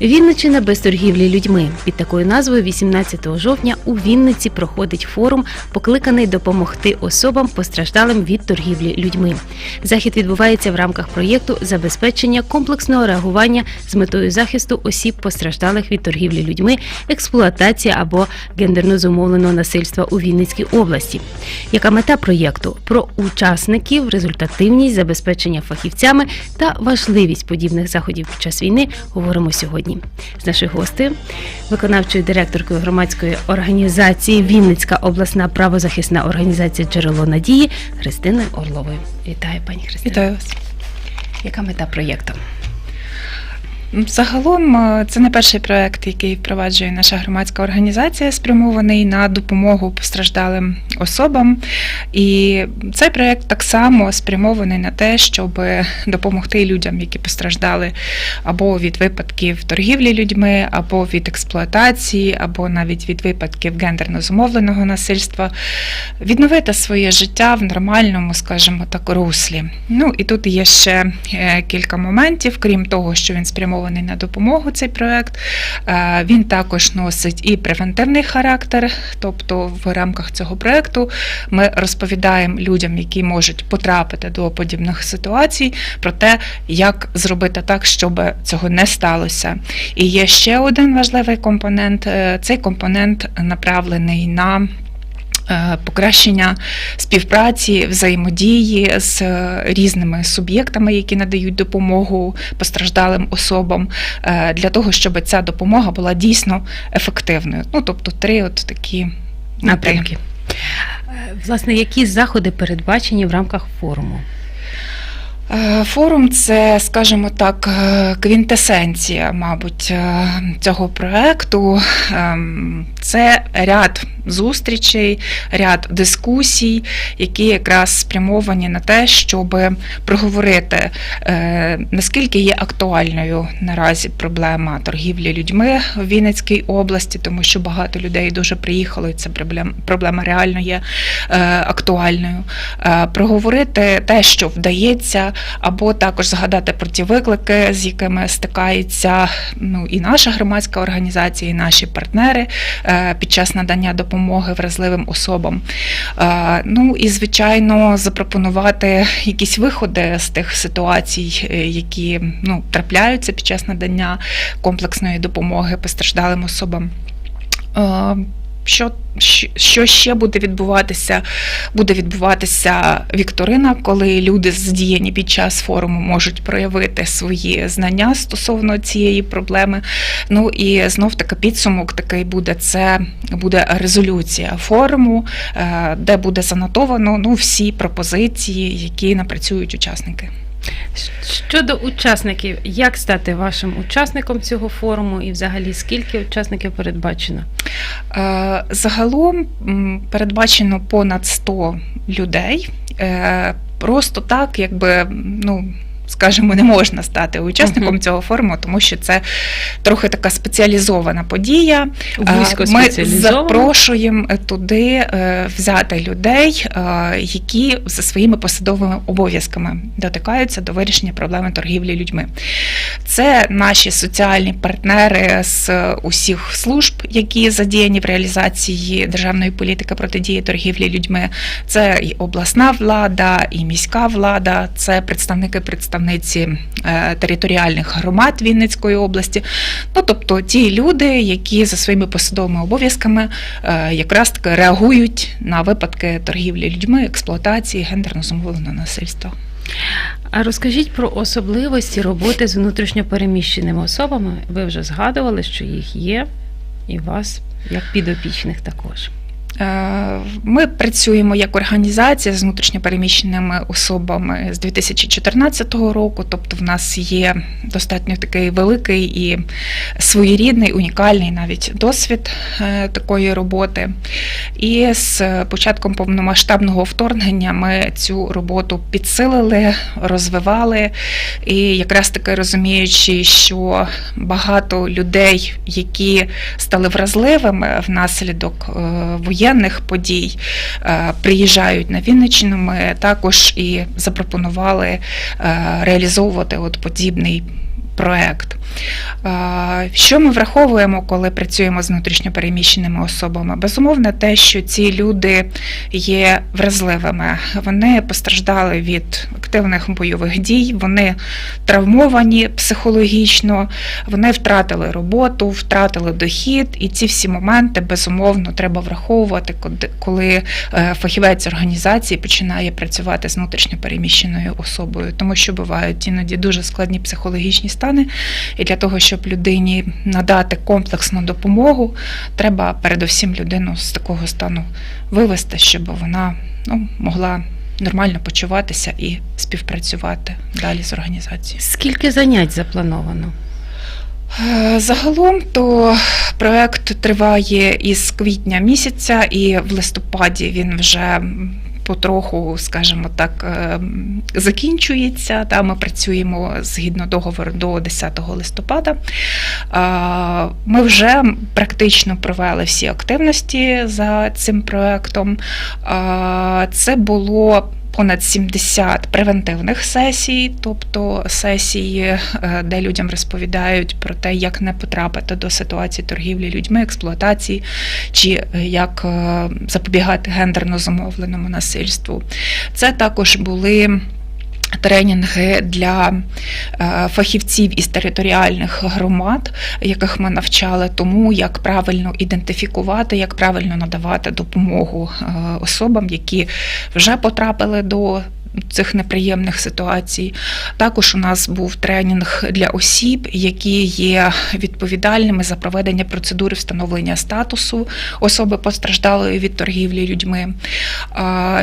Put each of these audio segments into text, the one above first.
Вінничина без торгівлі людьми. Під такою назвою 18 жовтня у Вінниці проходить форум, покликаний допомогти особам постраждалим від торгівлі людьми. Захід відбувається в рамках проєкту забезпечення комплексного реагування з метою захисту осіб постраждалих від торгівлі людьми, експлуатації або гендерно зумовленого насильства у Вінницькій області. Яка мета проєкту? Про учасників, результативність, забезпечення фахівцями та важливість подібних заходів під час війни говоримо сьогодні. З наших гостей, виконавчою директоркою громадської організації Вінницька обласна правозахисна організація Джерело надії Христиною Орловою. Вітаю, пані Христина. Вітаю вас. Яка мета проєкту? Загалом е, це не перший проект, який впроваджує наша громадська організація, спрямований на допомогу постраждалим особам. І цей проект так само спрямований на те, щоб допомогти людям, які постраждали або від випадків торгівлі людьми, або від експлуатації, або навіть від випадків гендерно зумовленого насильства, відновити своє життя в нормальному, скажімо так, руслі. Ну і тут є ще е, кілька моментів, крім того, що він спрямований на допомогу цей проект. е, Він також носить і превентивний характер, тобто в рамках цього проекту ми розповідаємо людям, які можуть потрапити до подібних ситуацій, про те, як зробити так, щоб цього не сталося. І є ще один важливий компонент. е, Цей компонент направлений на Покращення співпраці, взаємодії з е, різними суб'єктами, які надають допомогу постраждалим особам, е, для того, щоб ця допомога була дійсно ефективною. Ну тобто, три от такі Напрямки. Е, Власне, які заходи передбачені в рамках форуму? Е, Форум це, скажімо так, е, квінтесенція, мабуть, е, цього проекту. Ем, Це ряд зустрічей, ряд дискусій, які якраз спрямовані на те, щоб проговорити, наскільки є актуальною наразі проблема торгівлі людьми в Вінницькій області, тому що багато людей дуже приїхало, і ця проблем- проблема реально є актуальною. Проговорити те, що вдається, або також згадати про ті виклики, з якими стикається ну, і наша громадська організація, і наші партнери е, під час надання допомоги вразливим особам. Е, Ну і звичайно запропонувати якісь виходи з тих ситуацій, е, які ну, трапляються під час надання комплексної допомоги постраждалим особам. Що, що- ще буде відбуватися? Буде відбуватися вікторина, коли люди задіяні під час форуму можуть проявити свої знання стосовно цієї проблеми. Ну і знов таки підсумок такий буде: це буде резолюція форуму, е, де буде занотовано ну, всі пропозиції, які напрацюють учасники. Щодо учасників, як стати вашим учасником цього форуму і взагалі скільки учасників передбачено? Е, Загалом передбачено понад 100 людей. Е, Просто так, якби, ну. Скажімо, не можна стати учасником Мгм. цього форуму, тому що це трохи така спеціалізована подія. Е, Вузько Ми запрошуємо туди е, взяти людей, е, які за своїми посадовими обов'язками дотикаються до вирішення проблеми торгівлі людьми. Це наші соціальні партнери з усіх служб, які задіяні в реалізації державної політики протидії торгівлі людьми. Це і обласна влада, і міська влада, це представники представниці е, територіальних громад Вінницької області. Ну тобто ті люди, які за своїми посадовими обов'язками е, якраз таки реагують на випадки торгівлі людьми, експлуатації, гендерно зумовленого насильства. А розкажіть про особливості роботи з внутрішньопереміщеними особами. Ви вже згадували, що їх є, і вас як підопічних також. Е, Ми працюємо як організація з внутрішньопереміщеними особами з 2014 року. Тобто, в нас є достатньо такий великий і своєрідний, унікальний навіть досвід е, такої роботи. І з початком повномасштабного вторгнення ми цю роботу підсилили, розвивали. І якраз таки розуміючи, що багато людей, які стали вразливими внаслідок е, воєнного воєнних подій е, приїжджають на Вінниччину, ми також і запропонували е, реалізовувати от подібний проект. Що ми враховуємо, коли працюємо з внутрішньопереміщеними особами? Безумовно, те, що ці люди є вразливими, вони постраждали від активних бойових дій, вони травмовані психологічно, вони втратили роботу, втратили дохід, і ці всі моменти безумовно треба враховувати, коли- коли е, фахівець організації починає працювати з внутрішньопереміщеною особою, тому що бувають іноді дуже складні психологічні стани, і для того, щоб людині надати комплексну допомогу, треба передусім людину з такого стану вивести, щоб вона ну, могла нормально почуватися і співпрацювати далі з організацією. Скільки занять заплановано? Е, Загалом то проект триває із квітня місяця, і в листопаді він вже потроху, скажімо так, е, закінчується. Та ми працюємо згідно договору до 10 листопада. Ми вже практично провели всі активності за цим проектом. Це було понад 70 превентивних сесій, тобто сесії, е, де людям розповідають про те, як не потрапити до ситуації торгівлі людьми, експлуатації, чи е, як е, запобігати гендерно зумовленому насильству. Це також були. Тренінги для е, фахівців із територіальних громад, яких ми навчали. Тому, як правильно ідентифікувати, як правильно надавати допомогу е, особам, які вже потрапили до цих неприємних ситуацій. Також у нас був тренінг для осіб, які є відповідальними за проведення процедури встановлення статусу особи постраждалої від торгівлі людьми.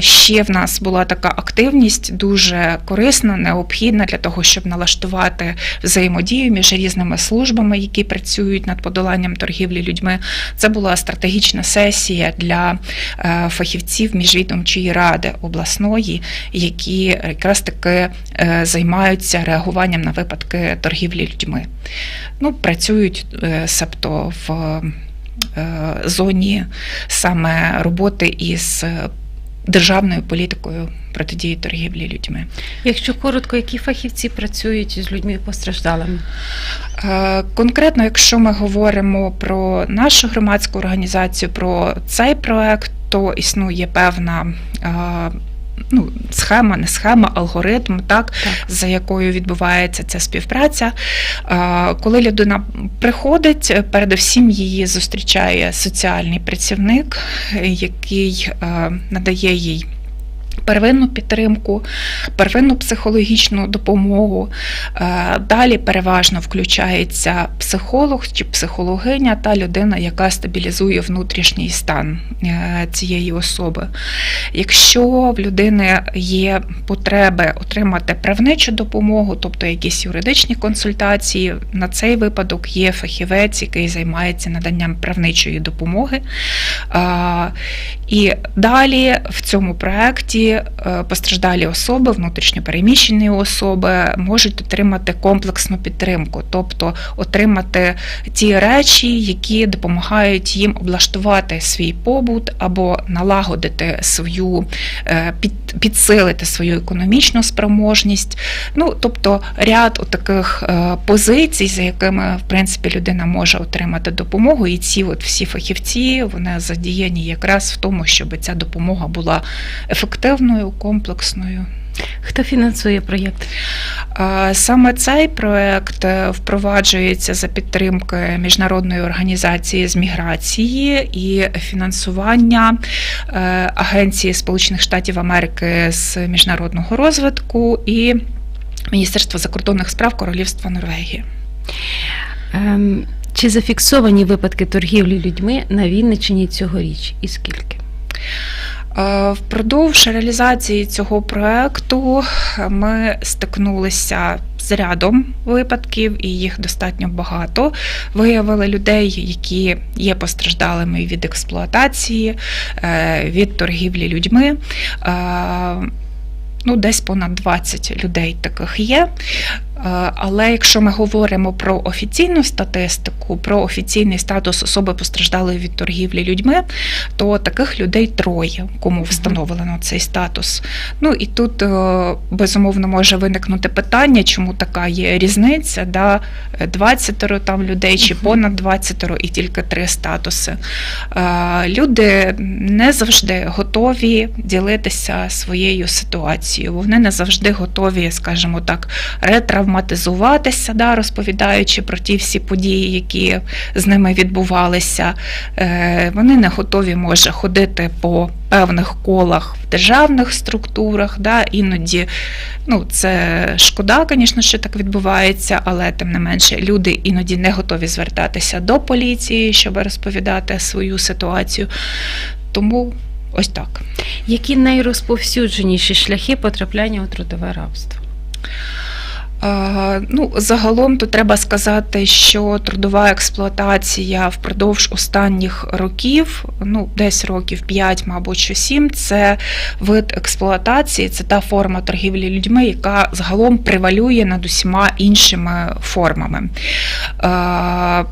Ще в нас була така активність дуже корисна, необхідна для того, щоб налаштувати взаємодію між різними службами, які працюють над подоланням торгівлі людьми. Це була стратегічна сесія для е, фахівців міжвідомчої ради обласної, які якраз таки е, займаються реагуванням на випадки торгівлі людьми. Ну, працюють е, себто в е, зоні саме роботи із державною політикою протидії торгівлі людьми. Якщо коротко, які фахівці працюють з людьми постраждалими? Конкретно, якщо ми говоримо про нашу громадську організацію, про цей проект, то існує певна. Ну, схема, не схема, алгоритм, так, Так. за якою відбувається ця співпраця. Коли людина приходить, передовсім передусім її зустрічає соціальний працівник, який е, надає їй. Первинну підтримку, первинну психологічну допомогу. Е, Далі переважно включається психолог чи психологиня та людина, яка стабілізує внутрішній стан е, цієї особи. Якщо в людини є потреби отримати правничу допомогу, тобто якісь юридичні консультації, на цей випадок є фахівець, який займається наданням правничої допомоги. Е, І далі в цьому проєкті е, постраждалі особи, внутрішньопереміщені особи можуть отримати комплексну підтримку, тобто отримати ті речі, які допомагають їм облаштувати свій побут або налагодити свою е, під- підсилити свою економічну спроможність. Ну тобто ряд таких позицій, за якими в принципі людина може отримати допомогу, і ці от всі фахівці вони задіяні якраз в тому, щоб ця допомога була ефективною, комплексною. Хто фінансує проєкт? Саме цей проект е, впроваджується за підтримки міжнародної організації з міграції і фінансування е, Агенції Сполучених Штатів Америки з міжнародного розвитку і Міністерства закордонних справ Королівства Норвегії. Ем, чи зафіксовані випадки торгівлі людьми на Вінниччині цьогоріч? І скільки? Е, Впродовж реалізації цього проекту ми стикнулися з рядом випадків, і їх достатньо багато. Виявили людей, які є постраждалими від експлуатації, е, від торгівлі людьми. Е, Ну, десь понад 20 людей таких є. Е, Але якщо ми говоримо про офіційну статистику, про офіційний статус особи постраждалої від торгівлі людьми, то таких людей троє, кому встановлено цей статус. Ну і тут е, безумовно може виникнути питання, чому така є різниця, да? 20 там людей чи понад 20 і тільки три статуси. Е, Люди не завжди готові ділитися своєю ситуацією. Вони не завжди готові, скажімо так, ретравматизуватися, да, розповідаючи про ті всі події, які з ними відбувалися. Е, Вони не готові, може, ходити по певних колах в державних структурах. Да, іноді ну, це шкода, звісно, що так відбувається, але тим не менше люди іноді не готові звертатися до поліції, щоб розповідати свою ситуацію. Тому ось так. Які найрозповсюдженіші шляхи потрапляння у трудове рабство? Е, Ну, загалом то треба сказати, що трудова експлуатація впродовж останніх років, ну десь років 5, мабуть, що 7, це вид експлуатації, це та форма торгівлі людьми, яка загалом превалює над усіма іншими формами. Е,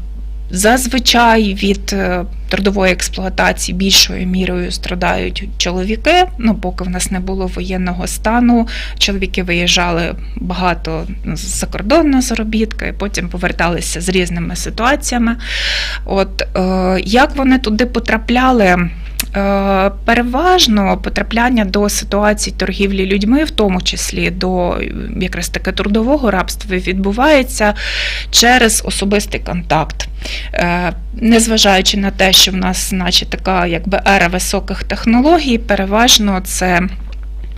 Зазвичай від е, трудової експлуатації більшою мірою страдають чоловіки. Ну, поки в нас не було воєнного стану, чоловіки виїжджали багато за кордон на заробітки, потім поверталися з різними ситуаціями. От е, як вони туди потрапляли? Е, Переважно потрапляння до ситуацій торгівлі людьми, в тому числі до якраз таке трудового рабства, відбувається через особистий контакт. Е, Незважаючи на те, що в нас, наче така якби ера високих технологій, переважно це.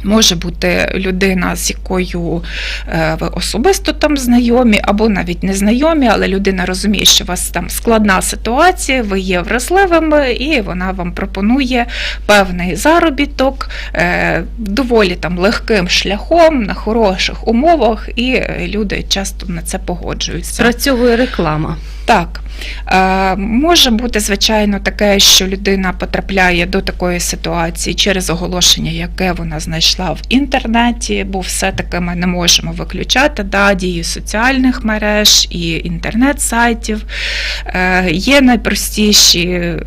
Може бути людина, з якою е, ви особисто там знайомі, або навіть не знайомі, але людина розуміє, що у вас там складна ситуація, ви є вразливими, і вона вам пропонує певний заробіток е, доволі там легким шляхом, на хороших умовах, і люди часто на це погоджуються. Спрацьовує реклама. Так, е, може бути, звичайно, таке, що людина потрапляє до такої ситуації через оголошення, яке вона знайшла в інтернеті, бо все-таки ми не можемо виключати да, дію соціальних мереж і інтернет-сайтів. Е, Є найпростіші е,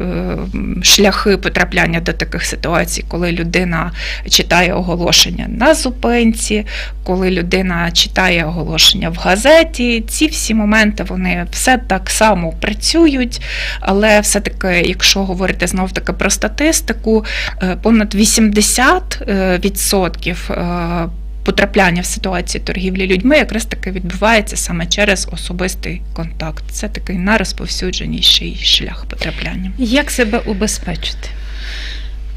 шляхи потрапляння до таких ситуацій, коли людина читає оголошення на зупинці, коли людина читає оголошення в газеті. Ці всі моменти вони все так само працюють, але все-таки, якщо говорити знов таки про статистику, е, понад 80% е, потрапляння в ситуації торгівлі людьми якраз таки відбувається саме через особистий контакт. Це такий найрозповсюдженіший шлях потрапляння. Як себе убезпечити?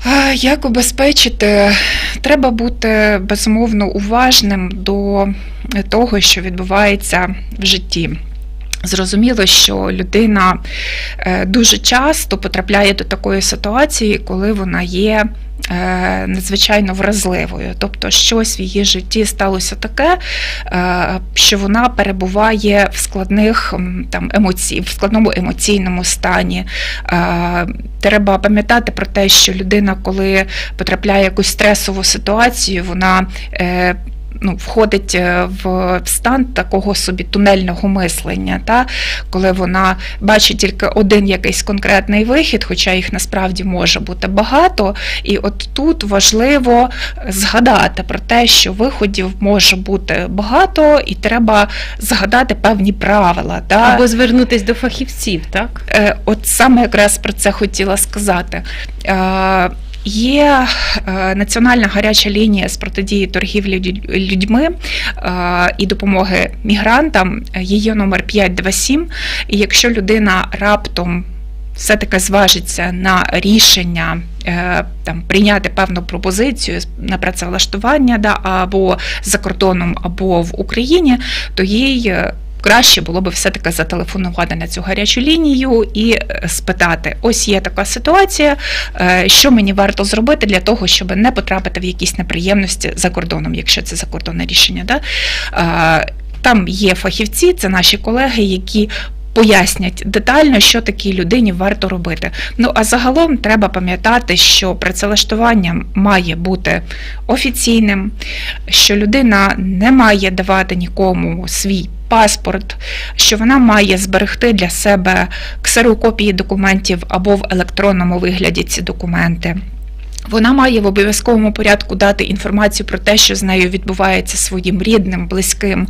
Е, Як убезпечити? Треба бути безумовно уважним до того, що відбувається в житті. Зрозуміло, що людина е, дуже часто потрапляє до такої ситуації, коли вона є надзвичайно вразливою. Тобто, щось в її житті сталося таке, е, що вона перебуває в складних там емоцій, в складному емоційному стані. Е, Треба пам'ятати про те, що людина, коли потрапляє в якусь стресову ситуацію, вона е, ну, входить е, в стан такого собі тунельного мислення, та? коли вона бачить тільки один якийсь конкретний вихід, хоча їх насправді може бути багато. І от тут важливо згадати про те, що виходів може бути багато, і треба згадати певні правила. Та? Або звернутись до фахівців, так? Е, От саме якраз про це хотіла сказати. Є е, національна гаряча лінія з протидії торгівлі людьми е, і допомоги мігрантам. Її номер 527. І якщо людина раптом все-таки зважиться на рішення е, там, прийняти певну пропозицію на працевлаштування да, або за кордоном, або в Україні, то їй краще було би все-таки зателефонувати на цю гарячу лінію і е, спитати: ось є така ситуація, е, що мені варто зробити для того, щоб не потрапити в якісь неприємності за кордоном, якщо це закордонне рішення. Да? Е, Там є фахівці, це наші колеги, які пояснять детально, що такій людині варто робити. Ну а загалом треба пам'ятати, що працевлаштування має бути офіційним, що людина не має давати нікому свій. Паспорт, що вона має зберегти для себе ксерокопії документів або в електронному вигляді ці документи. Вона має в обов'язковому порядку дати інформацію про те, що з нею відбувається своїм рідним, близьким.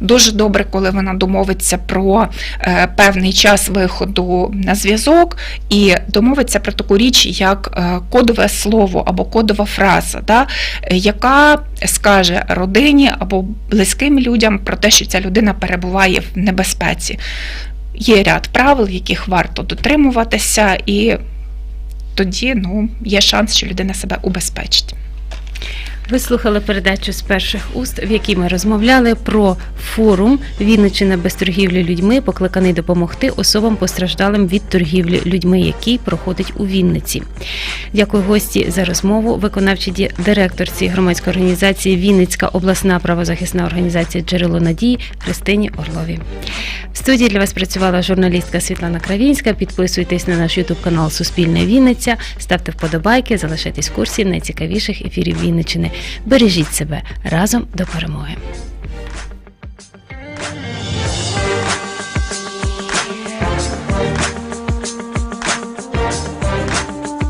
Дуже добре, коли вона домовиться про е, певний час виходу на зв'язок і домовиться про таку річ, як е, кодове слово або кодова фраза, да, яка скаже родині або близьким людям про те, що ця людина перебуває в небезпеці. Є ряд правил, яких варто дотримуватися, і тоді ну, є шанс, що людина себе убезпечить. Ви слухали передачу з перших уст, в якій ми розмовляли про форум Вінниччина без торгівлі людьми, покликаний допомогти особам постраждалим від торгівлі людьми, який проходить у Вінниці. Дякую гості за розмову. Виконавчій директорці громадської організації Вінницька обласна правозахисна організація Джерело надії Христині Орлові. В студії для вас працювала журналістка Світлана Кравінська. Підписуйтесь на наш Ютуб канал Суспільне Вінниця, ставте вподобайки, залишайтесь в курсі найцікавіших ефірів Вінниччини. Бережіть себе разом до перемоги.